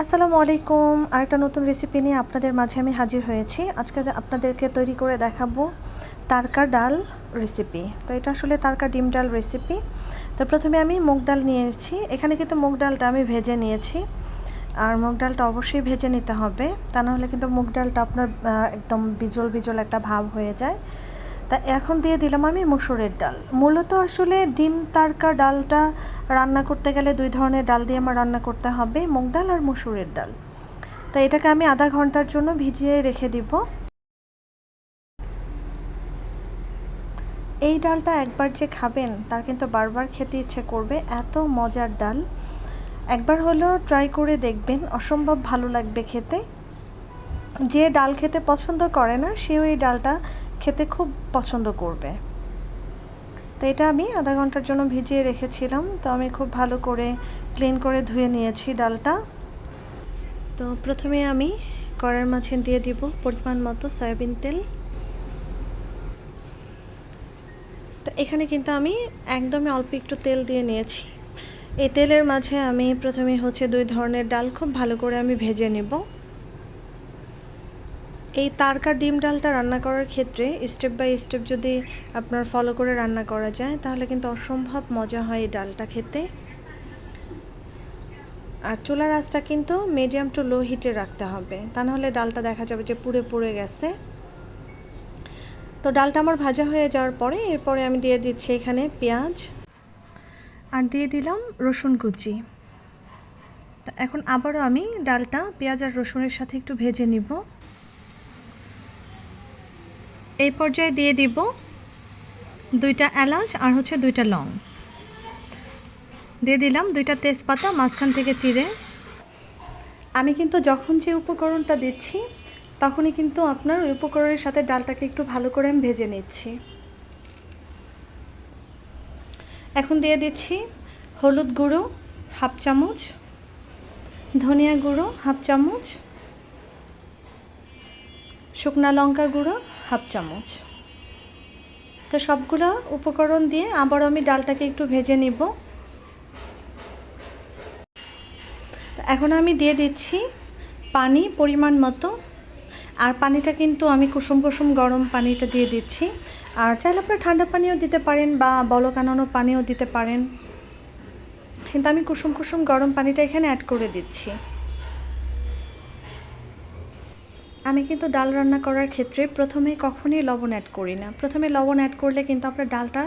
আসসালামু আলাইকুম। আরেকটা নতুন রেসিপি নিয়ে আপনাদের মাঝে আমি হাজির হয়েছি। আজকে আপনাদেরকে তৈরি করে দেখাবো তারকা ডাল রেসিপি তো এটা আসলে তারকা ডিম ডাল রেসিপি তো প্রথমে আমি মুগ ডাল নিয়েছি। এখানে কিন্তু মুগ ডালটা আমি ভেজে নিয়েছি। আর মুগ ডালটা অবশ্যই ভেজে নিতে হবে। তা নাহলে কিন্তু মুগ ডালটা আপনার একদম বিজল বিজল একটা ভাব হয়ে যায়। তা এখন দিয়ে দিলাম আমি মুসুরের ডাল। মূলত আসলে ডিম তারকা ডালটা রান্না করতে গেলে দুই ধরনের ডাল দিয়ে আমার রান্না করতে হবে, মুগ ডাল আর মুসুরের ডাল। তা এটাকে আমি আধা ঘণ্টার জন্য ভিজিয়ে রেখে দিব। এই ডালটা একবার যে খাবেন, তার কিন্তু বারবার খেতে ইচ্ছে করবে, এত মজার ডাল। একবার হলেও ট্রাই করে দেখবেন, অসম্ভব ভালো লাগবে খেতে। যে ডাল খেতে পছন্দ করে না, সেও এই ডালটা খেতে খুব পছন্দ করবে। তো এটা আমি আধা ঘণ্টার জন্য ভিজিয়ে রেখেছিলাম। তো আমি খুব ভালো করে ক্লিন করে ধুয়ে নিয়েছি ডালটা। তো প্রথমে আমি কড়ার মাঝে দিয়ে দিব পরিমাণ মতো সয়াবিন তেল। তো এখানে কিন্তু আমি একদমই অল্প একটু তেল দিয়ে নিয়েছি। এই তেলের মাঝে আমি প্রথমে হচ্ছে দুই ধরনের ডাল খুব ভালো করে আমি ভেজে নেব। এই তারকা ডিম ডালটা রান্না করার ক্ষেত্রে স্টেপ বাই স্টেপ যদি আপনার ফলো করে রান্না করা যায়, তাহলে কিন্তু অসম্ভব মজা হয় এই ডালটা খেতে। আর চুলার আঁচটা কিন্তু মিডিয়াম টু লো হিটে রাখতে হবে। তা নাহলে ডালটা দেখা যাবে যে পুড়ে পুড়ে গেছে। তো ডালটা আমার ভাজা হয়ে যাওয়ার পরে এরপরে আমি দিয়ে দিচ্ছি এখানে পেঁয়াজ আর দিয়ে দিলাম রসুন কুচি। এখন আবারও আমি ডালটা পেঁয়াজ আর রসুনের সাথে একটু ভেজে নিব। এই পর্যায়ে দিয়ে দিব দুইটা এলাচ আর হচ্ছে দুইটা লং। দিয়ে দিলাম দুইটা তেজপাতা, মাঝখান থেকে চিড়ে। আমি কিন্তু যখন যে উপকরণটা দিচ্ছি, তখনই কিন্তু আপনার ওই উপকরণের সাথে ডালটাকে একটু ভালো করে আমি ভেজে নিচ্ছি। এখন দিয়ে দিচ্ছি হলুদ গুঁড়ো, হাফ চামচ, ধনিয়া গুঁড়ো, হাফ চামচ, শুকনা লঙ্কা গুঁড়ো হাফ চামচ। তো সবগুলো উপকরণ দিয়ে আবার আমি ডালটাকে একটু ভেজে নিব। এখন আমি দিয়ে দিচ্ছি পানি পরিমাণ মতো। আর পানিটা কিন্তু আমি কুসুম কুসুম গরম পানিটা দিয়ে দিচ্ছি। আর চাইলে আপনার ঠান্ডা পানিও দিতে পারেন বা বলকানানো পানিও দিতে পারেন। কিন্তু আমি কুসুম কুসুম গরম পানিটা এখানে অ্যাড করে দিচ্ছি। আমি কিন্তু ডাল রান্না করার ক্ষেত্রে প্রথমে কখনোই লবণ অ্যাড করি না। প্রথমে লবণ অ্যাড করলে কিন্তু আপনার ডালটা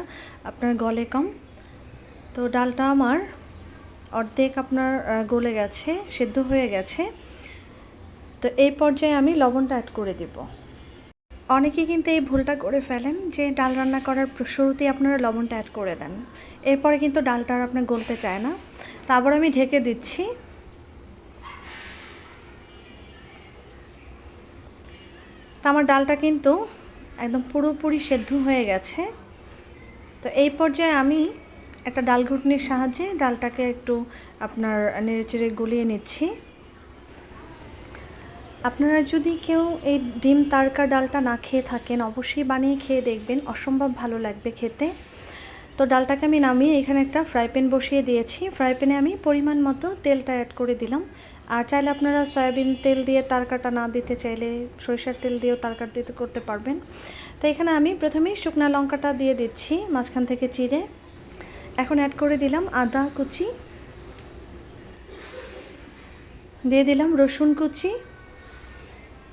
আপনার গলে কম। তো ডালটা আমার অর্ধেক আপনার গলে গেছে, সেদ্ধ হয়ে গেছে। তো এই পর্যায়ে আমি লবণটা অ্যাড করে দেব। অনেকে কিন্তু এই ভুলটা করে ফেলেন যে ডাল রান্না করার শুরুতেই আপনারা লবণটা অ্যাড করে দেন। এরপরে কিন্তু ডালটা আর আপনার গলতে চায় না। তারপর আমি ঢেকে দিচ্ছি। তো আমার ডালটা কিন্তু একদম পুরোপুরি সেদ্ধ হয়ে গেছে। তো এই পর্যায়ে আমি একটা ডাল ঘুটনির সাহায্যে ডালটাকে একটু আপনার নেড়েচেড়ে গলিয়ে নিচ্ছি। আপনারা যদি কেউ এই ডিম তারকা ডালটা না খেয়ে থাকেন, অবশ্যই বানিয়ে খেয়ে দেখবেন, অসম্ভব ভালো লাগবে খেতে। তো ডালটাকে আমি নামিয়ে এখানে একটা ফ্রাই প্যান বসিয়ে দিয়েছি। ফ্রাই প্যানে আমি পরিমাণ মতো তেলটা অ্যাড করে দিলাম। আর চাইলে আপনারা সয়াবিন তেল দিয়ে তারকাটা না দিতে চাইলে সরিষার তেল দিয়েও তারকা দিতে করতে পারবেন। তো এখানে আমি প্রথমেই শুকনো লঙ্কাটা দিয়ে দিচ্ছি মাঝখান থেকে চিড়ে। এখন অ্যাড করে দিলাম আদা কুচি। দিয়ে দিলাম রসুন কুচি।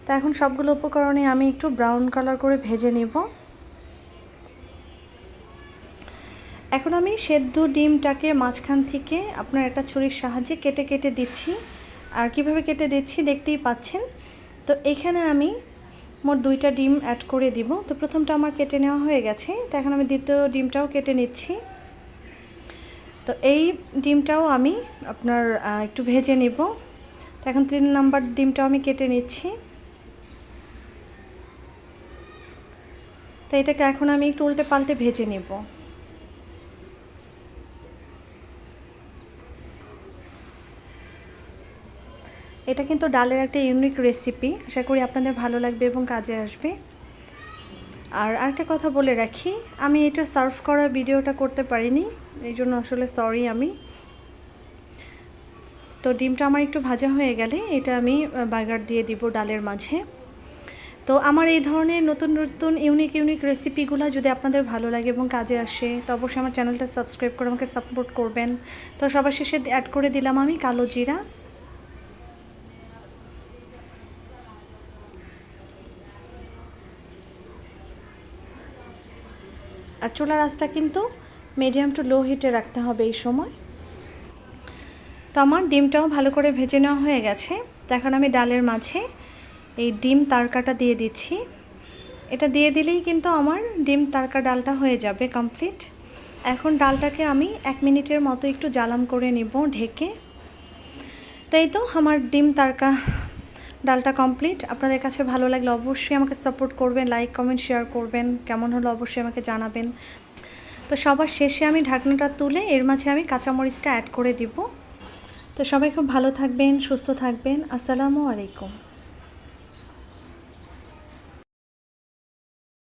তা এখন সবগুলো উপকরণে আমি একটু ব্রাউন কালার করে ভেজে নেব। এখন আমি সেদ্ধ ডিমটাকে মাঝখান থেকে আপনার একটা ছুরির সাহায্যে কেটে কেটে দিচ্ছি। আর কীভাবে কেটে দিচ্ছি দেখতেই পাচ্ছেন। তো এখানে আমি মোট দুইটা ডিম অ্যাড করে দিব। তো প্রথমটা আমার কেটে নেওয়া হয়ে গেছে। তো এখন আমি দ্বিতীয় ডিমটাও কেটে নিচ্ছি। তো এই ডিমটাও আমি আপনার একটু ভেজে নেব। তো এখন তিন নাম্বার ডিমটাও আমি কেটে নিচ্ছি। তো এটাকে এখন আমি একটু উল্টে পাল্টে ভেজে নেব। এটা কিন্তু ডালের একটা ইউনিক রেসিপি আশা করি আপনাদের ভালো লাগবে এবং কাজে আসবে। আর আরেকটা কথা বলে রাখি, আমি এটা সার্ভ করার ভিডিওটা করতে পারিনি, এই জন্য আসলে সরি আমি। তো ডিমটা আমার একটু ভাজা হয়ে গেলে এটা আমি বার্গার দিয়ে দিব ডালের মাঝে। তো আমার এই ধরনের নতুন নতুন ইউনিক ইউনিক রেসিপিগুলো যদি আপনাদের ভালো লাগে এবং কাজে আসে, তো অবশ্যই আমার চ্যানেলটা সাবস্ক্রাইব করে আমাকে সাপোর্ট করবেন। তো সবার শেষে অ্যাড করে দিলাম আমি কালো জিরা। আর চুলার আঁচটা কিন্তু মিডিয়াম টু লো হিটে রাখতে হবে এই সময়। তো আমার ডিমটাও ভালো করে ভেজে নেওয়া হয়ে গেছে। এখন আমি ডালের মাঝে এই ডিম তারকাটা দিয়ে দিচ্ছি। এটা দিয়ে দিলেই কিন্তু আমার ডিম তারকা ডালটা হয়ে যাবে কমপ্লিট এখন ডালটাকে আমি এক মিনিটের মতো একটু জ্বালাম করে নিব ঢেকে। তাই তো আমার ডিম তারকা ডালটা কমপ্লিট। আপনাদের কাছে ভালো লাগলে অবশ্যই আমাকে সাপোর্ট করবেন লাইক কমেন্ট শেয়ার করবেন। কেমন হলো অবশ্যই আমাকে জানাবেন। তো সবার শেষে আমি ঢাকনাটা তুলে এর মাঝে আমি কাঁচামরিচটা অ্যাড করে দিব। তো সবাই খুব ভালো থাকবেন, সুস্থ থাকবেন। আসসালামু আলাইকুম।